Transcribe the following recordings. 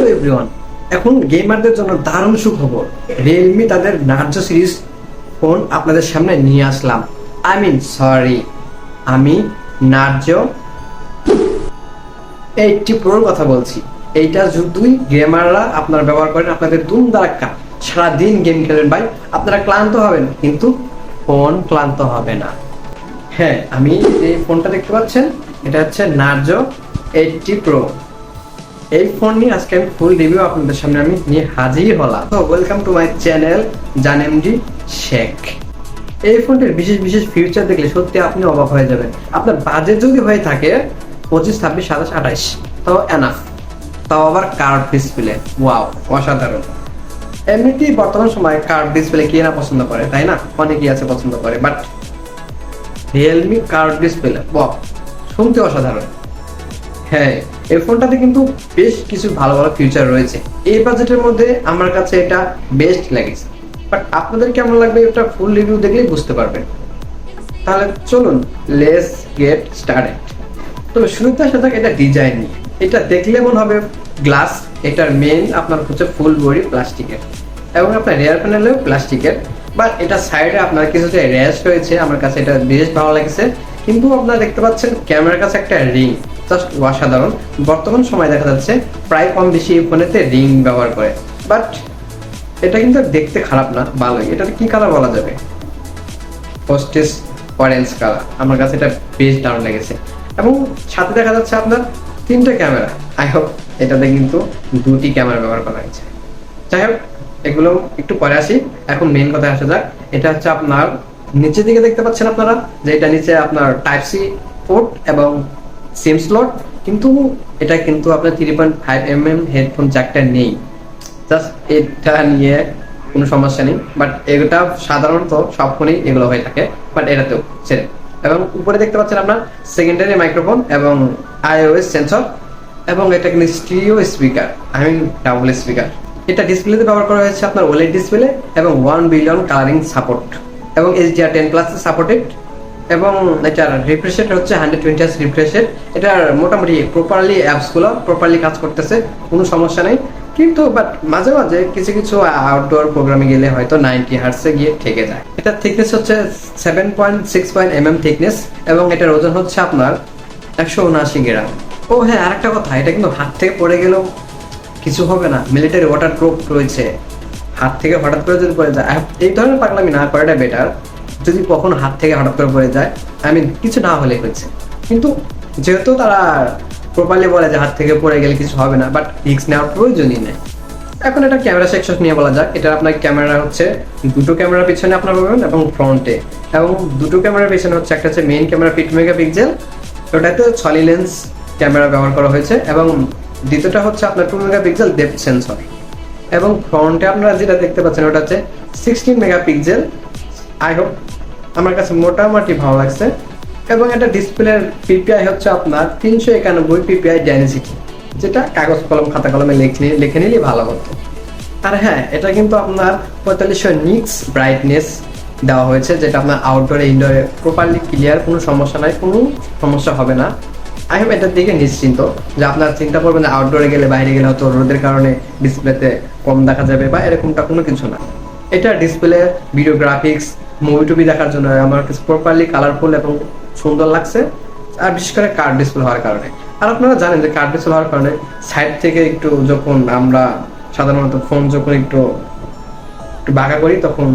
Hello everyone এখন গেমারদের জন্য দারুণ সুখবর। রিয়েলমি তাদের নার্জ সিরিজ ফোন আপনাদের সামনে নিয়ে আসলাম। আই মিন সরি আমি নার্জ এইটটি প্রোর কথা বলছি। এইটা যদি গেমাররা আপনারা ব্যবহার করেন, আপনাদের দুম দারাক্কা সারাদিন গেম খেলেন ভাই, আপনারা ক্লান্ত হবেন, কিন্তু ফোন ক্লান্ত হবে না। হ্যাঁ আমি যে ফোনটা দেখতে পাচ্ছেন, এটা হচ্ছে নার্জো এইটটি প্রো এই ফোন নিয়ে আজকে আমি ফুল রিভিউ আপনাদের সামনে আমি নিয়ে হাজির হলাম। তো ওয়েলকাম টু মাই চ্যানেল জানেমডি শেখ এই ফোনটির বিশেষ বিশেষ ফিউচার দেখলে সত্যি আপনি অবাক হয়ে যাবেন। আপনার বাজেট যদি হয়ে থাকে, পঁচিশ, ছাব্বিশ, সাতাশ আঠাইশ তাও এনাফ তাও আবার কার্ভ ডিসপ্লে ওয়াও অসাধারণ। এমনিতেই বর্তমান সময়ে কার্ভ ডিসপ্লে কে না পছন্দ করে, তাই না? অনেকেই আছে পছন্দ করে but Realme curve display wow শুনতে অসাধারণ। হ্যাঁ এই ফোনটাতে কিন্তু বেশ কিছু ভালো ভালো ফিউচার রয়েছে। এই বাজেটের মধ্যে আমার কাছে এটা বেস্ট লেগেছে। বাট আপনাদের কেমন লাগবে এটা ফুল রিভিউ দেখলেই বুঝতে পারবেন। তাহলে চলুন লেস গেট স্টার্টেড তবে শুরুতে আসা যাক এটা ডিজাইন এটা দেখলে মনে হবে গ্লাস এটার মেন আপনার হচ্ছে ফুল বডি প্লাস্টিকের এবং আপনার রেয়ার প্যানেলেও প্লাস্টিকের বাট এটা সাইডে আপনার কিছুটা র্যাশ রয়েছে, আমার কাছে এটা বেশ ভালো লাগছে। কিন্তু আপনারা দেখতে পাচ্ছেন ক্যামেরার কাছে একটা রিং অসাধারণ। বর্তমান সময় দেখা যাচ্ছে প্রায় কম বেশি এই ফোনেতে রিং ব্যবহার করে। বাট এটা কিন্তু দেখতে খারাপ না, ভালোই। এটাতে কি কালার বলা যাবে? পোস্টেস অরেঞ্জ কালার আমার কাছে এটা বেশ দারুণ লেগেছে। এবং সাথে দেখা যাচ্ছে আপনার তিনটে ক্যামেরা। আই হোপ এটাতে কিন্তু দুটি ক্যামেরা ব্যবহার করা হয়েছে। যাই হোক, এগুলো একটু পরে আসি। এখন মেন কথায় আসা যাক। এটা হচ্ছে আপনার নিচের দিকে দেখতে পাচ্ছেন আপনারা, যে এটা নিচে আপনার টাইপ সি পোর্ট এবং সিম স্লট কিন্তু এটা কিন্তু আপনার three point five M M headphone জ্যাকটা নেই। জাস্ট এটা নিয়ে কোনো সমস্যা নেই বাট এটা সাধারণত সব ফোনেই এগুলো হয়ে থাকে বাট এটাতেও সেম এবং উপরে দেখতে পাচ্ছেন আপনার সেকেন্ডারি মাইক্রোফোন এবং আইওএস সেন্সর এবং এটা কিন্তু stereo speaker I mean double speaker এটা ডিসপ্লেতে ব্যবহার করা হয়েছে আপনার ওলেড ডিসপ্লে এবং ওয়ান বিলিয়ন কালারিং সাপোর্ট এবং এইচডিআর টেন প্লাস সাপোর্টেড এবং এটার রিফ্রেশ রেট হচ্ছে হান্ড্রেড টোয়েন্টি আস রিফ্রেশ রেট এটার মোটামুটি প্রপারলি অ্যাপসগুলো প্রপারলি কাজ করতেছে, কোনো সমস্যা নেই। কিন্তু বাট মাঝে মাঝে কিছু কিছু আউটডোর প্রোগ্রামে গেলে হয়তো নাইনটি হার্টসে গিয়ে ঠেকে যায়। এটার থিকনেস হচ্ছে seven point six point M M thickness এবং এটার ওজন হচ্ছে আপনার একশো উনআশি গ্রাম ও হ্যাঁ আরেকটা কথা, এটা কিন্তু হাত থেকে পড়ে গেলেও কিছু হবে না। মিলিটারি ওয়াটার প্রুফ রয়েছে। হাত থেকে হঠাৎ করে যদি পড়ে যায় এই ধরনের পাগলামি না করাটা বেটার যদি কখনো হাত থেকে হঠাৎ করে পড়ে যায় আই মিন কিছু না হলে হয়েছে। কিন্তু যেহেতু তারা প্রপারলি বলে যে হাত থেকে পড়ে গেলে কিছু হবে না বাট রিক্স নেওয়ার প্রয়োজনই নেই। এখন এটা ক্যামেরা সেকশন নিয়ে বলা যাক। এটা আপনার ক্যামেরা হচ্ছে দুটো ক্যামেরার পিছনে আপনার পাবেন এবং ফ্রন্টে এবং দুটো ক্যামেরার পিছনে হচ্ছে একটা হচ্ছে মেইন ক্যামেরা ফিট মেগাপিক্সেল ওটাতে ছলি লেন্স ক্যামেরা ব্যবহার করা হয়েছে এবং দ্বিতীয়টা হচ্ছে আপনার টু মেগাপিক্সেল ডেপথ সেন্সর এবং ফ্রন্টে আপনারা যেটা দেখতে পাচ্ছেন, ওটা হচ্ছে সিক্সটিন মেগাপিক্সেল আই হোপ আমার কাছে মোটামুটি ভালো লাগছে। এবং এটা ডিসপ্লের পিপিআই হচ্ছে আপনার তিনশো একানব্বই পিপিআই ডাইনেসিটি যেটা কাগজ কলম, খাতা কলমে লিখে লিখে নিলে ভালো হতো। আর হ্যাঁ এটা কিন্তু আপনার পঁয়তাল্লিশশো নিক্স ব্রাইটনেস দেওয়া হয়েছে, যেটা আপনার আউটডোরে ইনডোরে প্রপারলি ক্লিয়ার কোনো সমস্যা নাই, কোনো সমস্যা হবে না। আই হোপ এটার দিকে নিশ্চিন্ত, যে আপনার চিন্তা করবেন যে আউটডোরে গেলে, বাইরে গেলে হয়তো রোদের কারণে ডিসপ্লেতে কম দেখা যাবে বা এরকমটা কোনো কিছু না। এটা ডিসপ্লে ভিডিও গ্রাফিক্স মুভি টুভি দেখার জন্য আমার কাছে প্রপারলি কালারফুল এবং সুন্দর লাগছে। আর বিশেষ করে কার্ড ডিসপ্লে হওয়ার কারণে। আর আপনারা জানেন যে কার্ড ডিসপ্লে হওয়ার কারণে সাইড থেকে একটু যখন আমরা সাধারণত ফোন যখন একটু একটু বাঁকা করি, তখন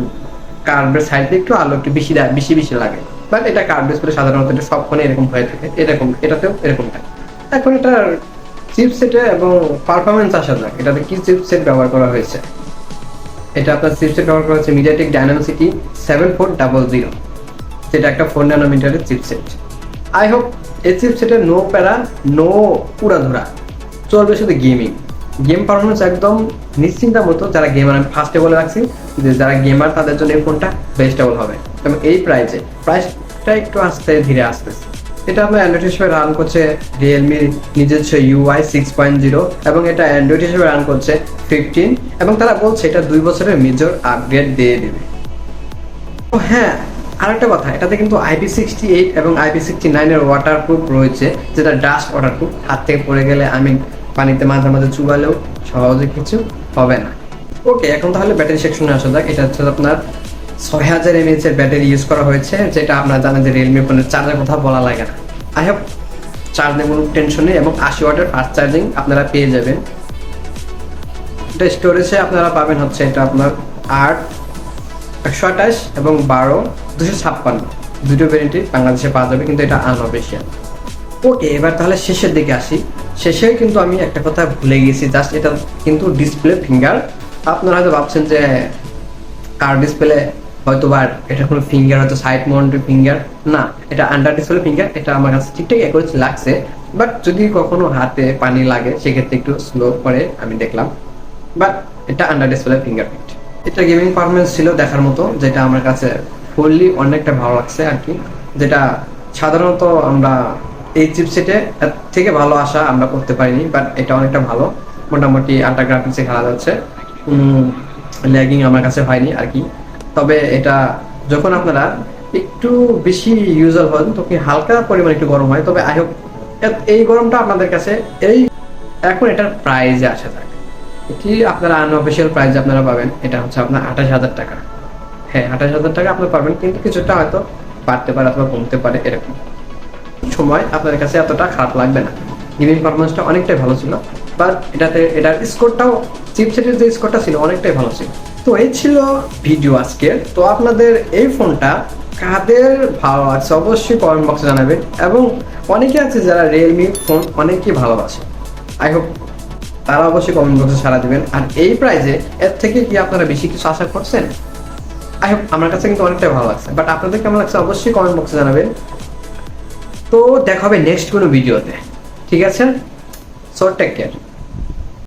কার্ডের সাইড থেকে একটু আলো একটু বেশি বেশি বেশি লাগে। বাট এটা কার্ড ডিসপ্লে সাধারণত এটা সব ফোনে এরকম হয়ে থাকে। এরকম, এটাতেও এরকম থাকে। এখন এটার চিপসেটে এবং পারফরমেন্স আসা যাক এটাতে কি চিপসেট ব্যবহার করা হয়েছে? এটা আপনার চিপসেট ব্যবহার করা হচ্ছে MediaTek Dimensity seven four double zero যেটা একটা ফোর ন্যানোমিটারের চিপসেট আই হোপ এই চিপসেটের নো প্যারা নো উড়াধুরা। চলবে শুধু গেমিং গেম পারফরমেন্স একদম নিশ্চিন্তার মতো যারা গেমার আমি ফার্স্টে বলে রাখছি যে যারা গেমার তাদের জন্য এই ফোনটা বেস্টেবল হবে। এবং এই প্রাইসে প্রাইসটা একটু আস্তে ধীরে আসতেছে। এটা আপনার অ্যান্ড্রয়েড হিসেবে রান করছে রিয়েলমির নিজস্ব ইউআই সিক্স পয়েন্ট জিরো এবং এটা অ্যান্ড্রয়েড হিসেবে রান করছে ফিফটিন এবং তারা বলছে এটা দুই বছরের মেজর আপগ্রেড দিয়ে দেবে। ও হ্যাঁ আরেকটা কথা, এটাতে কিন্তু আইপি সিক্সটি এইট এবং আইপি সিক্সটি নাইনের ওয়াটারপ্রুফ রয়েছে, যেটা ডাস্ট ওয়াটারপ্রুফ হাত থেকে পড়ে গেলে আমি পানিতে মাঝে মাঝে চুবালেও সহজে কিছু হবে না। ওকে এখন তাহলে ব্যাটারি সেকশনে আসা যাক, এটা হচ্ছে আপনার ছয় হাজার এমএএচ এর ব্যাটারি ইউজ করা হয়েছে, যেটা আপনারা জানেন যে রিয়েলমি ফোনের চার্জের কথা বলা লাগে না। আই হ্যাভ চার্জ কোনো টেনশন এবং আশি ওয়াটের ফাস্ট চার্জিং আপনারা পেয়ে যাবেন। এটা স্টোরেজে আপনারা পাবেন হচ্ছে এটা আপনার আট, একশো আঠাশ এবং বারো, দুশো ছাপ্পান্ন। দুটো ভ্যারিয়েন্টই বাংলাদেশে পাওয়া যাবে, কিন্তু এটা আনঅফিসিয়াল ওকে এবার তাহলে শেষের দিকে আসি। শেষে কিন্তু আমি একটা কথা ভুলে গেছি জাস্ট এটা কিন্তু ডিসপ্লে ফিঙ্গার আপনারা হয়তো ভাবছেন যে কার ডিসপ্লে হয়তো বা এটা কোনো ফিঙ্গার হয়তো সাইড মাউন্টেড ফিঙ্গার না, এটা আন্ডার ডিসপ্লে ফিঙ্গার এটা আমার কাছে ঠিকঠাক অ্যাকুরেট লাগছে। বাট যদি কখনো হাতে পানি লাগে, সেক্ষেত্রে একটু স্লো করে আমি দেখলাম। বাট এটা আন্ডার ডিসপ্লে ফিঙ্গারপ্রিন্ট এটা গেমিং পারফরমেন্স ছিল দেখার মতো, যেটা আমার কাছে ফুললি অনেকটা ভালো লাগছে আর কি যেটা সাধারণত আমরা এই চিপসেটে থেকে ভালো আশা আমরা করতে পারিনি বাট এটা অনেকটা ভালো। মোটামুটি গ্রাফিক্সে খেলা যাচ্ছে। ল্যাগিং আমার কাছে হয়নি আর কি তবে এটা যখন আপনারা একটু বেশি ইউজার হন তখন হালকা পরিমাণ একটু গরম হয়। তবে আই এই গরমটা আপনাদের কাছে এই, এখন এটার প্রাইজে আসা এটি আপনারা আনঅফিসিয়াল প্রাইস আপনারা পাবেন। এটা হচ্ছে আপনার আঠাশ হাজার টাকা। হ্যাঁ আঠাশ হাজার টাকা আপনি পাবেন, কিন্তু কিছুটা হয়তো বাড়তে পারে অথবা কমতে পারে এরকম। সময় আপনার কাছে এতটা খারাপ লাগবে না। গেমিং পারফরমেন্সটা অনেকটাই ভালো ছিল বাট এটাতে, এটার স্কোরটাও চিপসেটের যে স্কোরটা ছিল, অনেকটাই ভালো ছিল। তো এই ছিল ভিডিও আজকের তো আপনাদের এই ফোনটা কাদের ভালো লাগছে অবশ্যই কমেন্ট বক্সে জানাবেন, এবং অনেকে আছে যারা রিয়েলমি ফোন অনেকেই ভালোবাসে। আই হোপ তারা অবশ্যই কমেন্ট বক্সে সারা দিবেন। আর এই প্রাইজে এর থেকে কি আপনারা বেশি কিছু আশা করছেন? আই হোপ আমার কাছে কিন্তু অনেকটাই ভালো লাগছে। বাট আপনাদের কেমন লাগছে অবশ্যই কমেন্ট বক্সে জানাবেন। তো দেখা হবে নেক্সট কোনো ভিডিওতে ঠিক আছে? So take care